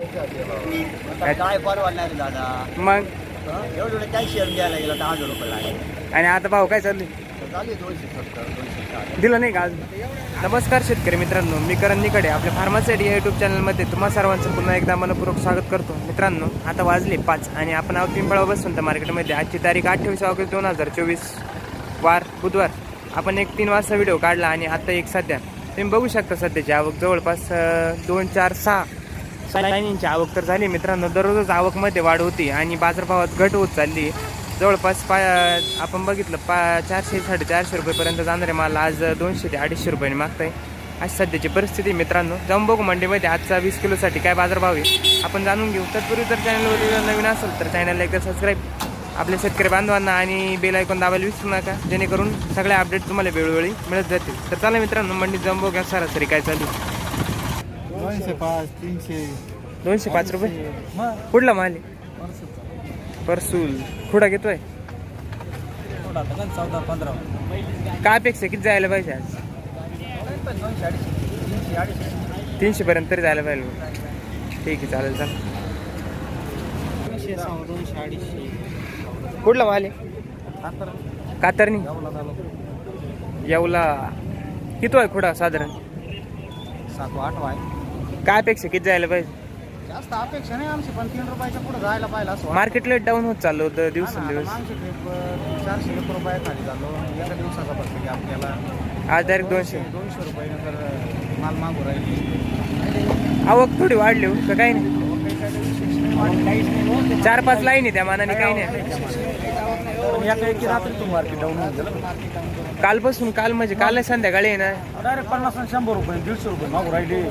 आता काय परवडणार आहे दादा? मग? एवढं एवढं काय शेअर द्यायला गेला दहा हजार रुपये लागले. आणि आता भाऊ काय चालू झाले दोनशे सत्तर दोनशे साठ. दिलं नाही का नमस्कार शेतकरी मित्रांनो मी करण निकडे आपल्या फार्मासिटी या युट्यूब चॅनलमध्ये तुम्हा सर्वांचं पुन्हा एकदा मनपूर्वक स्वागत करतो. मित्रांनो आता वाजले पाच आणि आपण आहोत पिंपळा बसून तर मार्केटमध्ये. आजची तारीख अठ्ठावीस ऑगस्ट दोन हजार चोवीस वार बुधवार. आपण एक तीन वाजता व्हिडिओ काढला आणि आता एक सध्या. तुम्ही बघू शकता सध्याची आवक जवळपास दोन चार सहा. लाईनींची आवक तर झाली. मित्रांनो दररोजच आवकमध्ये वाढ होती आणि बाजारभावात घट होत चालली. जवळपास पा आपण बघितलं पा चारशे साडेचारशे रुपयेपर्यंत जाणारे माल आज दोनशे ते अडीचशे रुपयाने मागताय. आज सध्याची परिस्थिती मित्रांनो जाऊन बघू मंडीमध्ये आजचा वीस किलोसाठी काय बाजारभाव आहे आपण जाणून घेऊ. तत्पूर्वी जर चॅनलवर नवीन असेल तर चॅनलला एकदा सबस्क्राईब. आपल्या शेतकरी बांधवांना आणि बेल ऐकून दाबायला विसरू नका जेणेकरून सगळे अपडेट तुम्हाला वेळोवेळी मिळत जातील. तर चला मित्रांनो मंडीत जाऊन बघूया सरासरी काय चालू आहे. दोनशे पाच तीनशे. दोनशे पाच रुपये? कुठला माल आहे? परसूल. खुडा घेतोय? चौदा पंधरा. काय अपेक्षा किती जायला पाहिजे आज? दोनशे अडीचशे तीनशे अडीचशे तीनशे पर्यंत तरी जायला पाहिजे. ठीक आहे चालेल चालेल. दोनशे अडीचशे कुठला माल आहे? कातरणी. गावला झालो येवला. किती आहे खुडा साधारण? सातवा आठवा आहे. काय अपेक्षा? किती जायला पाहिजे? जास्त अपेक्षा नाही आमची पण तीन रुपयाच्या पुढे जायला पाहिजे असं वाटतं. मार्केट लेट डाऊन होत चाललं होतं हा दिवसेंदिवस. आता चारशे एक रुपये खाली झालो. एका दिवसाचा फक्त की आपल्याला. आज डायरेक्ट दोनशे. दोनशे रुपये तर अं, माल मागू राहील. आवक थोडी वाढली हो का काही नाही चार पाच लाईन आहे त्या मानाने काही नाही. पण एका एकी रात्री तू मार्केट डाऊन होऊन कालपासून काल म्हणजे काल संध्याकाळी आहे ना? डायरेक्ट पन्नास आणि शंभर रुपये दीडशे रुपये मागू राहिले.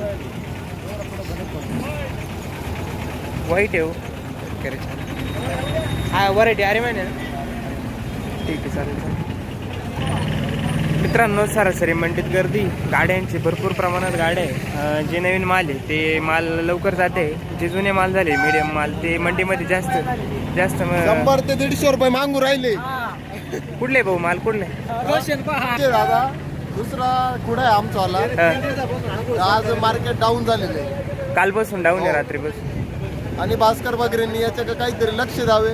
वाईट आहे हो. हा व्हरायटी अरे माहिती ना ठीक आहे चालेल चालेल. मित्रांनो सरासरी मंडीत गर्दी गाड्यांची भरपूर प्रमाणात गाड्या आहे. जे नवीन माल आहे ते माल लवकर जाते. जे जुने माल झाले मीडियम माल ते मंडीमध्ये जास्त जास्त म- शंभर ते दीडशे रुपये मागू राहिले. कुठले भाऊ माल कुठले? ते दादा. दुसरा कुठं हा. आज मार्केट डाऊन झालेलं आहे. कालपासून डाऊन आहे रात्रीपासून. आणि भास्कर वगैरेंनी याच्याकडे काहीतरी लक्ष द्यावे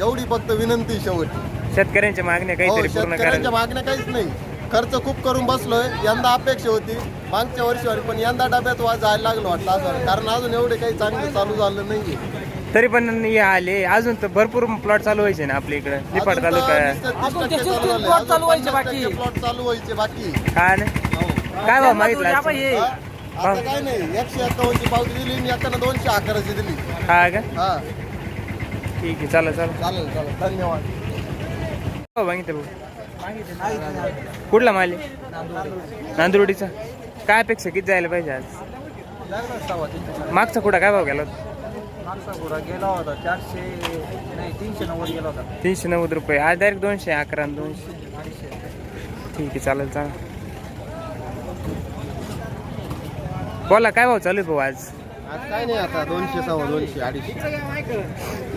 एवढी फक्त विनंती शेवटी शेतकऱ्यांच्या मागण्या हो काहीतरी पूर्ण शेतकऱ्यांच्या करायला. मागण्या काहीच नाही. खर्च खूप करून बसलोय यंदा अपेक्षा होती मागच्या वर्षी पण यंदा डब्यात वा जायला लागलं वाटलं असं. कारण अजून एवढे काही चांगलं चालू झालं नाही तरी पण हे आले. अजून तर भरपूर प्लॉट चालू व्हायचे ना आपल्या इकडे? निपाट तालुका. चालू व्हायचे बाकी. प्लॉट चालू व्हायचे बाकी. हा ना? काय भाव मागितला आज? हा? आता काय नाही. एकशे एकावन्नची पावती दिली आणि एकानं दोनशे अकराची दिली. हा का? हा. ठीक आहे चला चला चालेल चालेल. धन्यवाद. हो मागितलं भाऊ कुठला माल आहे? नांदुर्डीचा. काय अपेक्षा किती जायला पाहिजे आज? मागचा कुठं काय भाव गेला होता? माणसा गेला होता चारशे नाही तीनशे नव्वद गेला होता. तीनशे नव्वद रुपये. आज डायरेक्ट दोनशे अकरा आणि दोनशे. ठीक आहे चालेल चालेल. बोला काय भाव चालू आहे भाऊ आज? आज काय नाही आता दोनशे सव्वा दोनशे अडीचशे.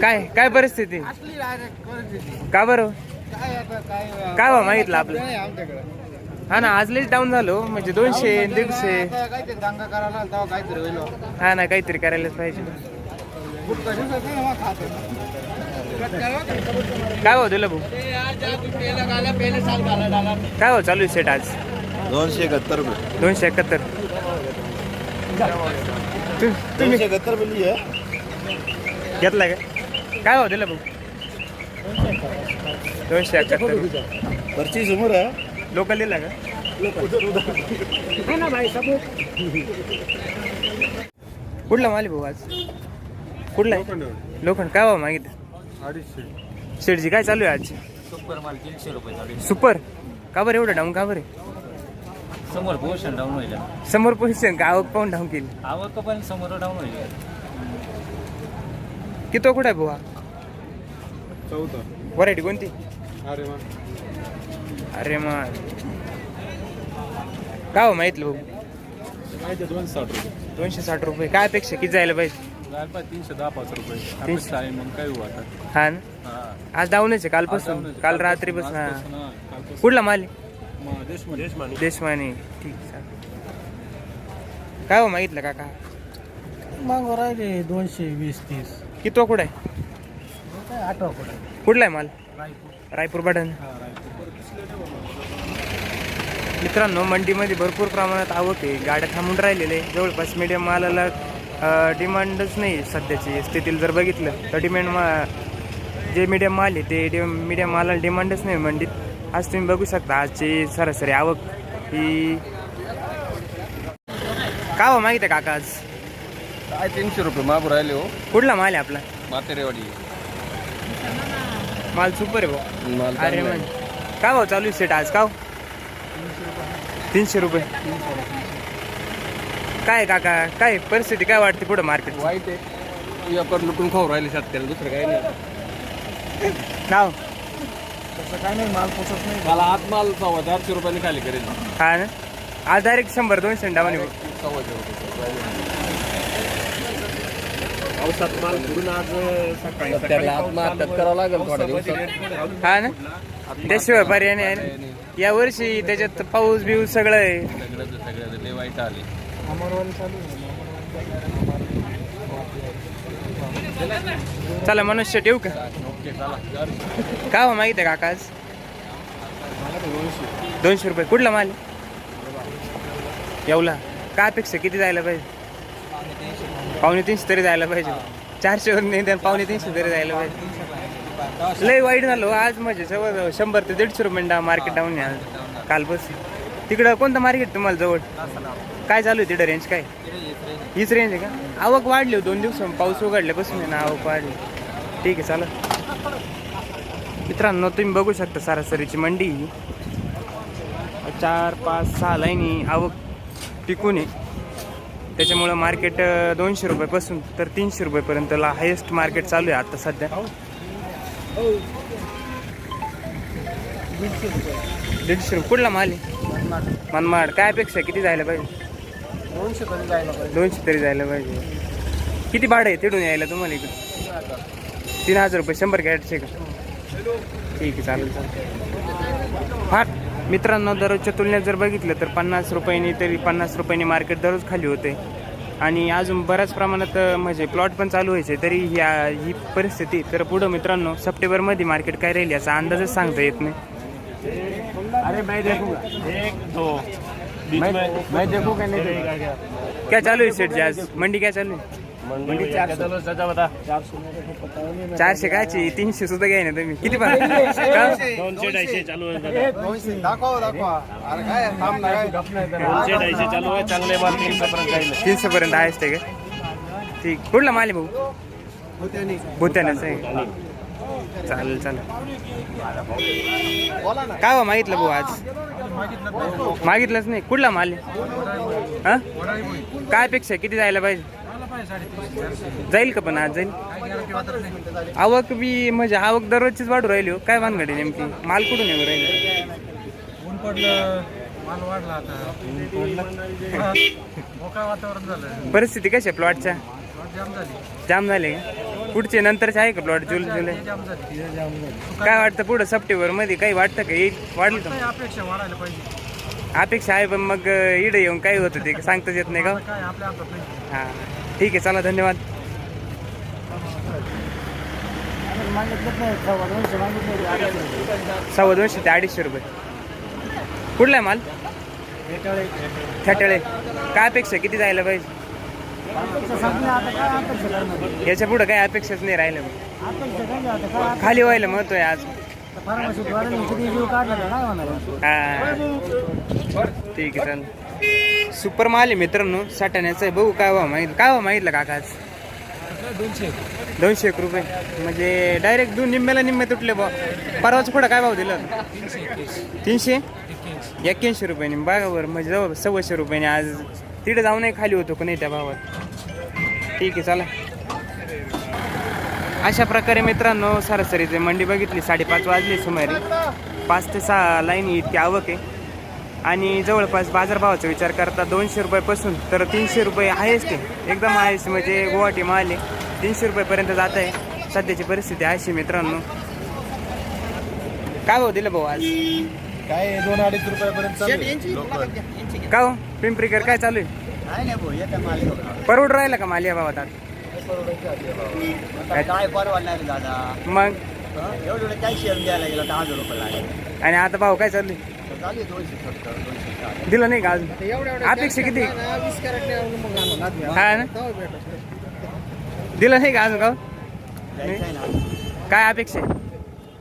काय काय परिस्थिती? का बरं? काय भाव मागितलं आपलं? हा ना आज लईच डाऊन झालो म्हणजे दोनशे दीडशे. काहीतरी दंगा करायला तेव्हा काहीतरी होईल हा. ना काहीतरी करायलाच पाहिजे. काय भाव दिलं भाऊ? काय भाव चालू आहे सेट आज? दोनशे एकाहत्तर रुपये. दोनशे एकाहत्तर. तु- तुम्ही एकाहत्तर बोलली घेतला का? काय भाव दिला भाऊ? दोनशे एकाहत्तर. परची समोर आहे. लोकल दिला का? कुठला माल आहे भाऊ आज? कुठला आहे? लोखंड. काय भाव मागितलं? अडीचशे. शेडजी काय चालू आहे आज? सुपर माल तीनशे रुपये सुपर? का बरं एवढं डाऊन का बरं? समोर पोषण डाऊन होईल. समोर पोझिशन का? आवक पाहून डाऊन केली. आवक पण समोर डाऊन होईल. किती कुठं आहे भाऊ चौदा व्हरायटी कोणती? अरे अरे मग काय हो माहितलं भाऊ माहिती दोनशे साठ रुपये. दोनशे साठ रुपये. काय अपेक्षा? किती जायला पाहिजे? जायला पाहिजे तीनशे दहा पाच रुपये. तीनशे. चालेल मग काय होऊ आता? हा ना? आज डाऊनच आहे कालपासून. काल रात्रीपासून हा. कालपासून. कुठला माल आहे? देशमाने. देशमाने. ठीक. काय हो मागितलं काका? मागं राहिले दोनशे वीस तीस. किती तो कुठं आहे? आठवा कुठे कुठला आहे माल? रायपूर. रायपूर बटन. हा रायपूर. मित्रांनो मंडीमध्ये भरपूर प्रमाणात आवक आहे. गाड्या थांबून राहिलेले आहे. जवळपास मीडियम मालाला अ, डिमांडच नाही सध्याची. स्थितीला जर बघितलं तर डिमांड मा जे मीडियम माल आहे ते डि मीडियम मालाला डिमांडच नाही मंडीत. आज तुम्ही बघू शकता आजची सरासरी आवक ही का हो माहिती आहे काका आज? काय तीनशे रुपये मागू राहिले हो. कुठला माल आहे आपला? मातेरेवाडी माल सुपर आहे भाऊ. माल अरे मन काय भाऊ चालू सेट आज? का हो? तीनशे रुपये. काय काका? काय परिस्थिती काय वाटते पुढं मार्केट वाईट आहे. व्यापार लुटून खाऊ राहिले शेतकऱ्याला दुसरं काही नाही. नाव तसं काय नाही माल पोचत नाही. मला आत माल सव्वा चारशे रुपयाने खाली करेल. हा ना? आज डायरेक्ट शंभर दोनशे डावाने सव्वाशे रुपये पावसात माल आज सकाळी आत्महत्या करावं लागेल थोड्या दिवसात. हा ना? त्याशिवाय पर्याय नाही या वर्षी त्याच्यात पाऊस बिऊस सगळं आहे. सगळ्याचं सगळ्याचं लय वाईट आले. अमरवाली चालू मनुष्य ठेवू का? चला काय हो माहिती आहे काकाज दोनशे रुपये. कुठला माल? येवला काय अपेक्षा? किती जायला पाहिजे? पावणे तीनशे तरी जायला पाहिजे. चारशे नाही तर पावणे तीनशे तरी जायला पाहिजे. लय वाईट झालो. आज म्हणजे जवळ शंभर ते दीडशे रुपये मार्केट डाऊन या आज. कालपासून तिकडं कोणतं मार्केट तुम्हाला जवळ? काय चालू आहे तिकडं रेंज काय? हीच रेंज आहे का? आवक वाढली हो, दोन दिवस पाऊस उघडल्यापासून ना आवक वाढली. ठीक आहे चालेल मित्रांनो तुम्ही बघू शकता सरासरीची मंडी. चार पाच सहा लाईनी आवक टिकून आहे. त्याच्यामुळं मार्केट दोनशे रुपयापासून तर तीनशे रुपयेपर्यंतला हायेस्ट मार्केट चालू आहे आता सध्या. दीडशे रुपये. कुठला माल आहे? मनमाड. काय अपेक्षा किती जायला पाहिजे? दोनशे तरी जायला पाहिजे. दोनशे तरी जायला पाहिजे. किती भाडं आहे तिकडून यायला तुम्हाला इकडं? तीन हजार रुपये शंभर कॅरेटचे का ठीक आहे चालेल चालेल. फार मित्रांनो दररोजच्या तुलनेत जर बघितलं तर पन्नास रुपयांनी तरी पन्नास रुपयांनी मार्केट दररोज खाली होते. आणि अजून बऱ्याच प्रमाणात म्हणजे प्लॉट पण चालू व्हायचे तरी ह्या ही परिस्थिती. तर पुढं मित्रांनो सप्टेंबरमध्ये मार्केट काय राहील याचा अंदाजच सांगता येत नाही. अरे मैं देखूंगा एक दो. मैं. मैं देखूंगा नहीं देखूंगा काय चालू आहे सेट आज? मंडी काय चालू आहे? मंडी चार चलो सजा बता चार सौ मेरे को पता नहीं. मैं चारशे कायची तीनशे सुद्धा घ्याय ना तुम्ही. किती पण? दोनशे ढाईशे चालू आहे दोनशे. दाखवा दाखवा. अरे काय थांब ना काय? दोनशे ढाईशे चालू आहे चांगले माल तीनशे पर्यंत जाईल तीनशे पर्यंत आहेच ते का? ठीक. कुठला माल आहे भाऊ? भूत्यानाच आहे. चालेल चालेल. काय हो मागितलं भाऊ आज? मागितलंच नाही. कुठला माल आहे? हा? काय अपेक्षा किती जायला पाहिजे? जाईल का पण आज जाईल? आवक बी म्हणजे आवक दररोजचीच वाढू राहिली हो. काय भानगडी नेमकी? माल कुठून येऊ राहिली? ऊन पडलं माल वाढला आता. वातावरण झालं परिस्थिती कशी आहे प्लॉटच्या? जाम झाली. पुढचे नंतरचे आहे का प्लॉट जुलै? जुलै काय वाटतं पुढं सप्टेंबरमध्ये काही वाटतं का? येईल? वाढलं का? अपेक्षा वाढायला पाहिजे. अपेक्षा आहे पण मग इडे येऊन काय होतं ते सांगताच येत नाही का? काय हा. ठीक आहे चला धन्यवाद. सव्वा दोनशे ते अडीचशे रुपये. कुठला आहे माल? थेटाळे काय अपेक्षा किती जायला पाहिजे? काय याच्या पुढं काही अपेक्षाच नाही राहिलं मग. काय काय खाली व्हायला महत्त्व आहे आज. हा. ठीक आहे चालेल. सुपर माल आहे मित्रांनो साठण्याचं आहे. बघू काय व्हा माहीत काय व्हा मागितलं काका आज? दोनशे दोनशे एक रुपये. म्हणजे डायरेक्ट दोन निम्म्याला निम्मे तुटले बा परवाच पुढं काय भाव दिलं? तीनशे? एक्क्याऐंशी रुपयाने बघा बरं म्हणजे जवळ सव्वाशे रुपयाने आज तिथे जाऊनही खाली होतो का नाही त्या भावात? ठीक आहे चला अशा प्रकारे मित्रांनो सरासरीचे मंडी बघितली साडेपाच वाजले सुमारे. पाच ते सहा लाईन इतकी आवक आहे. आणि जवळपास बाजारभावाचा विचार करता दोनशे रुपयापासून तर तीनशे रुपये आहेच ते एकदम आहेच म्हणजे गुवाहाटी माल आहे. तीनशे रुपयेपर्यंत जात आहे. सध्याची परिस्थिती अशी मित्रांनो. काय भाव दिलं भाऊ आज? काय दोन अडीच रुपयापर्यंत का हो? पिंपरीकर काय चालू आहे? भाऊ. परवड राहिला का माल या भावात आता काय दादा? मग? हं? एवढं काय शेअर द्यायला गेलं दहा हजार रुपये लागले. आणि आता भाव काय चालू चालू आहे दोनशे सत्तर दोनशे साठ. दिलं नाही का अजून? अपेक्षा किती? हा ना? दिलं नाही का अजून का द्यायचं आहे ना. काय अपेक्षा आहे?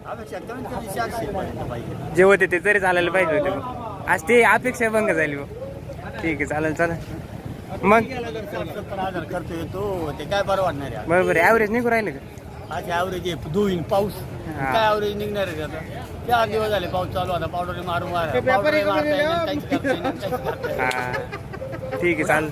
अपेक्षा कमीत कमी चारशे पर्यंत पाहिजे. जे होते ते तरी चालायला पाहिजे होते मग. आज ते अपेक्षा भंग झाली ठीक आहे चालेल चालेल मग? सत्तर हजार खर्च येतो ते काय परवडणार आहे बरोबर ॲव्हरेज निघू राहिले का? आज ॲव्हरेज आहे धुईन पाऊस. काय ॲव्हरेज निघणार आहे आता? चार दिवस झाले पाऊस चालू आता पावडर मारून मारा. पावडर मारता येईना, काहीच करता येईना, काहीच करता येईना. हा. ठीक आहे चालेल.